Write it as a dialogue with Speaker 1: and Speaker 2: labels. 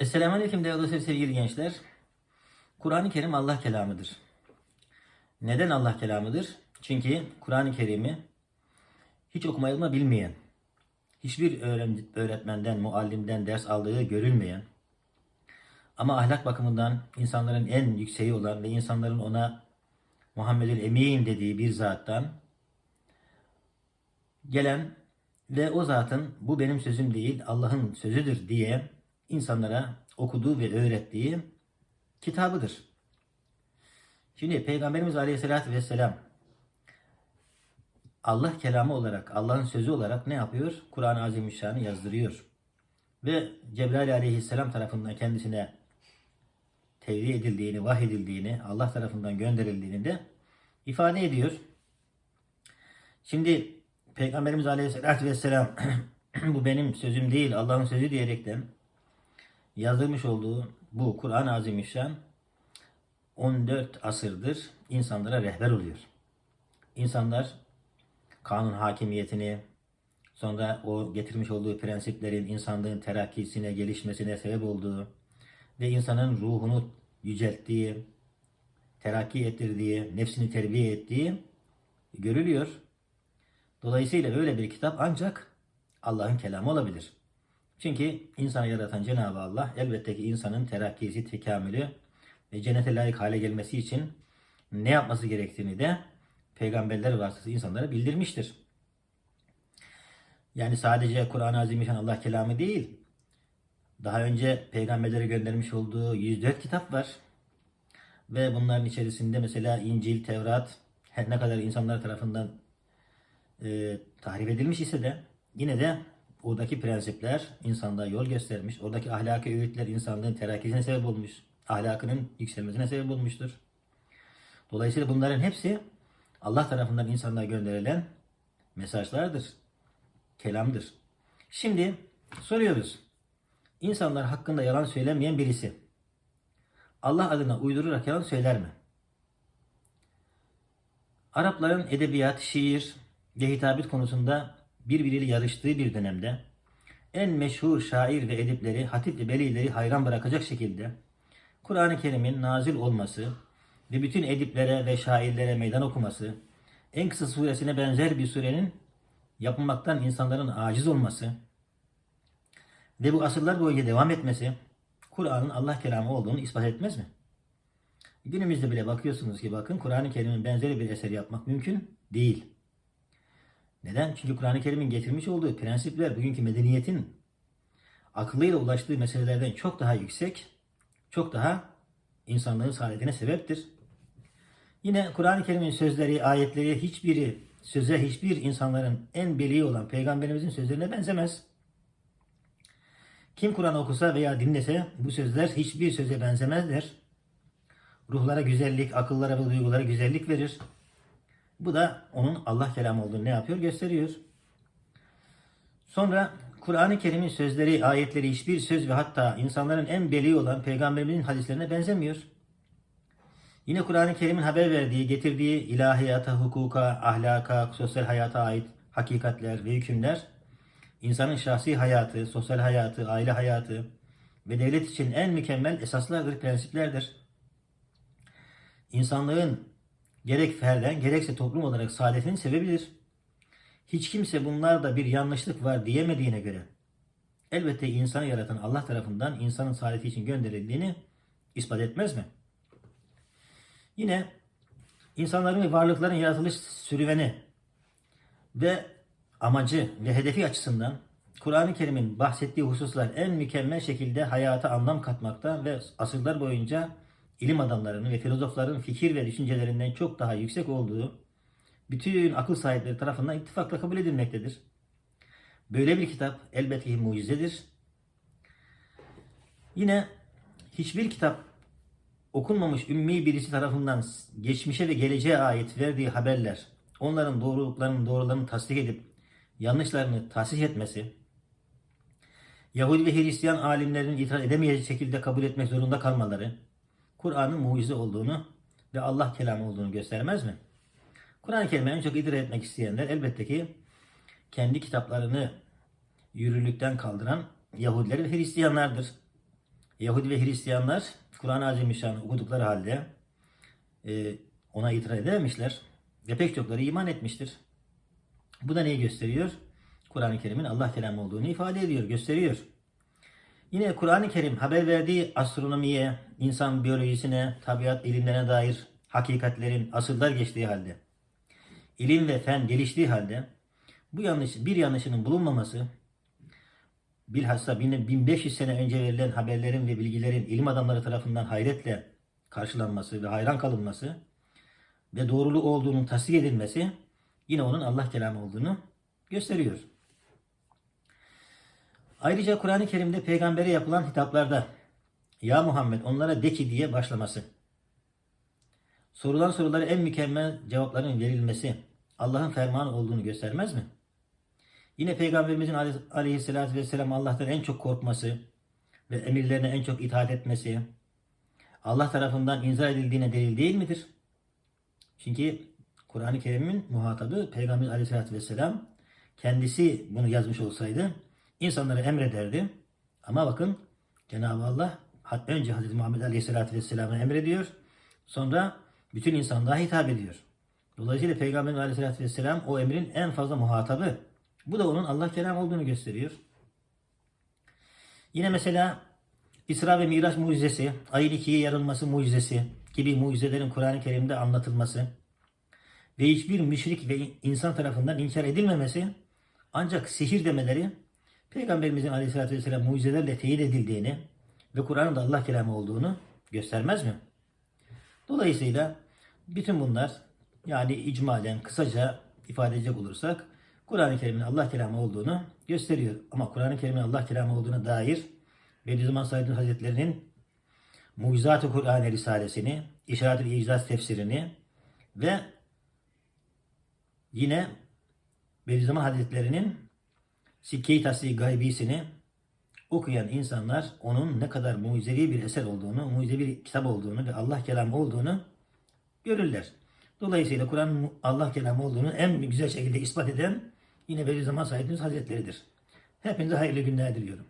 Speaker 1: Esselamu Aleyküm değerli sevgili gençler. Kur'an-ı Kerim Allah kelamıdır. Neden Allah kelamıdır? Çünkü Kur'an-ı Kerim'i hiç okumayı bilmeyen, hiçbir öğretmenden, muallimden ders aldığı görülmeyen ama ahlak bakımından insanların en yükseği olan ve insanların ona Muhammed'in Emin dediği bir zattan gelen ve o zatın bu benim sözüm değil Allah'ın sözüdür diye insanlara okuduğu ve öğrettiği kitabıdır. Şimdi Peygamberimiz Aleyhisselatü Vesselam Allah kelamı olarak, Allah'ın sözü olarak ne yapıyor? Kur'an-ı Azimüşşan'ı yazdırıyor. Ve Cebrail Aleyhisselam tarafından kendisine tevdi edildiğini, vahyedildiğini, Allah tarafından gönderildiğini de ifade ediyor. Şimdi Peygamberimiz Aleyhisselatü Vesselam bu benim sözüm değil Allah'ın sözü diyerekten yazdırmış olduğu bu Kur'an-ı Azimüşşan 14 asırdır insanlara rehber oluyor. İnsanlar kanun hakimiyetini, sonra o getirmiş olduğu prensiplerin insanlığın terakkisine, gelişmesine sebep olduğu ve insanın ruhunu yücelttiği, terakki ettirdiği, nefsini terbiye ettiği görülüyor. Dolayısıyla böyle bir kitap ancak Allah'ın kelamı olabilir. Çünkü insanı yaratan Cenab-ı Allah elbette ki insanın terakkisi, tekamülü ve cennete layık hale gelmesi için ne yapması gerektiğini de peygamberler vasıtasıyla insanlara bildirmiştir. Yani sadece Kur'an-ı Azimüşşan Allah kelamı değil. Daha önce peygamberlere göndermiş olduğu 104 kitap var. Ve bunların içerisinde mesela İncil, Tevrat her ne kadar insanlar tarafından e, tahrip edilmiş ise de yine de oradaki prensipler insanda yol göstermiş. Oradaki ahlaki öğütler insanlığın terakkisine sebep olmuş. Ahlakının yükselmesine sebep olmuştur. Dolayısıyla bunların hepsi Allah tarafından insanlığa gönderilen mesajlardır. Kelamdır. Şimdi soruyoruz. İnsanlar hakkında yalan söylemeyen birisi Allah adına uydurarak yalan söyler mi? Arapların edebiyat, şiir ve hitabet konusunda birbiriyle yarıştığı bir dönemde en meşhur şair ve edipleri, hatip ve belileri hayran bırakacak şekilde Kur'an-ı Kerim'in nazil olması ve bütün ediplere ve şairlere meydan okuması, en kısa suresine benzer bir surenin yapılmaktan insanların aciz olması ve bu asırlar boyunca devam etmesi Kur'an'ın Allah kelamı olduğunu ispat etmez mi? Günümüzde bile bakıyorsunuz ki bakın Kur'an-ı Kerim'in benzeri bir eser yapmak mümkün değil. Neden? Çünkü Kur'an-ı Kerim'in getirmiş olduğu prensipler bugünkü medeniyetin akıllıyla ulaştığı meselelerden çok daha yüksek, çok daha insanlığın saadetine sebeptir. Yine Kur'an-ı Kerim'in sözleri, ayetleri hiçbiri söze hiçbir insanların en beli olan peygamberimizin sözlerine benzemez. Kim Kur'an okusa veya dinlese bu sözler hiçbir söze benzemezler. Ruhlara güzellik, akıllara ve duygulara güzellik verir. Bu da onun Allah kelamı olduğunu ne yapıyor? Gösteriyor. Sonra Kur'an-ı Kerim'in sözleri, ayetleri hiçbir söz ve hatta insanların en beli olan peygamberimizin hadislerine benzemiyor. Yine Kur'an-ı Kerim'in haber verdiği, getirdiği ilahiyata, hukuka, ahlaka, sosyal hayata ait hakikatler ve hükümler insanın şahsi hayatı, sosyal hayatı, aile hayatı ve devlet için en mükemmel esaslardır, prensiplerdir. İnsanlığın gerek ferden gerekse toplum olarak saadetinin sebebidir. Hiç kimse bunlarda bir yanlışlık var diyemediğine göre elbette insanı yaratan Allah tarafından insanın saadeti için gönderildiğini ispat etmez mi? Yine insanların ve varlıkların yaratılış sürüveni ve amacı ve hedefi açısından Kur'an-ı Kerim'in bahsettiği hususlar en mükemmel şekilde hayata anlam katmakta ve asırlar boyunca ilim adamlarının ve filozofların fikir ve düşüncelerinden çok daha yüksek olduğu bütün akıl sahipleri tarafından ittifakla kabul edilmektedir. Böyle bir kitap elbette ki mucizedir. Yine hiçbir kitap okunmamış ümmi birisi tarafından geçmişe ve geleceğe ait verdiği haberler, onların doğruluklarının doğrularını tasdik edip yanlışlarını tahsis etmesi, Yahudi ve Hristiyan alimlerinin itiraz edemeyeceği şekilde kabul etmek zorunda kalmaları, Kur'an'ın mucize olduğunu ve Allah kelamı olduğunu göstermez mi? Kur'an-ı Kerim'i en çok idrak etmek isteyenler elbette ki kendi kitaplarını yürürlükten kaldıran Yahudiler ve Hristiyanlardır. Yahudi ve Hristiyanlar Kur'an-ı Azimüşşan'ı okudukları halde e, ona itiraz edememişler ve pek çokları iman etmiştir. Bu da neyi gösteriyor? Kur'an-ı Kerim'in Allah kelamı olduğunu ifade ediyor, gösteriyor. Yine Kur'an-ı Kerim haber verdiği astronomiye, insan biyolojisine, tabiat ilimlerine dair hakikatlerin asırlar geçtiği halde, ilim ve fen geliştiği halde bu yanlış bir yanlışının bulunmaması bilhassa 1500 sene önce verilen haberlerin ve bilgilerin ilim adamları tarafından hayretle karşılanması ve hayran kalınması ve doğruluğu olduğunun tasdik edilmesi yine onun Allah kelamı olduğunu gösteriyor. Ayrıca Kur'an-ı Kerim'de peygambere yapılan hitaplarda Ya Muhammed onlara de ki diye başlaması. Sorulan sorulara en mükemmel cevapların verilmesi Allah'ın fermanı olduğunu göstermez mi? Yine Peygamberimizin aley- aleyhissalatü vesselam Allah'tan en çok korkması ve emirlerine en çok itaat etmesi Allah tarafından inzal edildiğine delil değil midir? Çünkü Kur'an-ı Kerim'in muhatabı Peygamber aleyhissalatü vesselam kendisi bunu yazmış olsaydı insanlara emrederdi. Ama bakın Cenab-ı Allah önce Hz. Muhammed aleyhissalatü vesselam'a emrediyor. Sonra bütün insanlığa hitap ediyor. Dolayısıyla Peygamber aleyhissalatü vesselam o emrin en fazla muhatabı. Bu da onun Allah kelam olduğunu gösteriyor. Yine mesela İsra ve Miraç mucizesi, ayın ikiye yarılması mucizesi gibi mucizelerin Kur'an-ı Kerim'de anlatılması ve hiçbir müşrik ve insan tarafından inkar edilmemesi ancak sihir demeleri Peygamberimizin aleyhissalatü vesselam mucizelerle teyit edildiğini ve Kur'an'ın da Allah kelamı olduğunu göstermez mi? Dolayısıyla bütün bunlar yani icmalen kısaca ifade edecek olursak Kur'an-ı Kerim'in Allah kelamı olduğunu gösteriyor. Ama Kur'an-ı Kerim'in Allah kelamı olduğuna dair Bediüzzaman Said Hazretleri'nin Mucizat-ı Kur'an Risalesini, İşaret-ül İcaz tefsirini ve yine Bediüzzaman Hazretleri'nin Sikke-i Tasdik Gaybisini okuyan insanlar onun ne kadar mucizevi bir eser olduğunu, mucizevi bir kitap olduğunu ve Allah kelamı olduğunu görürler. Dolayısıyla Kur'an Allah kelamı olduğunu en güzel şekilde ispat eden yine Bediüzzaman Said Hazretleri'dir. Hepinize hayırlı günler diliyorum.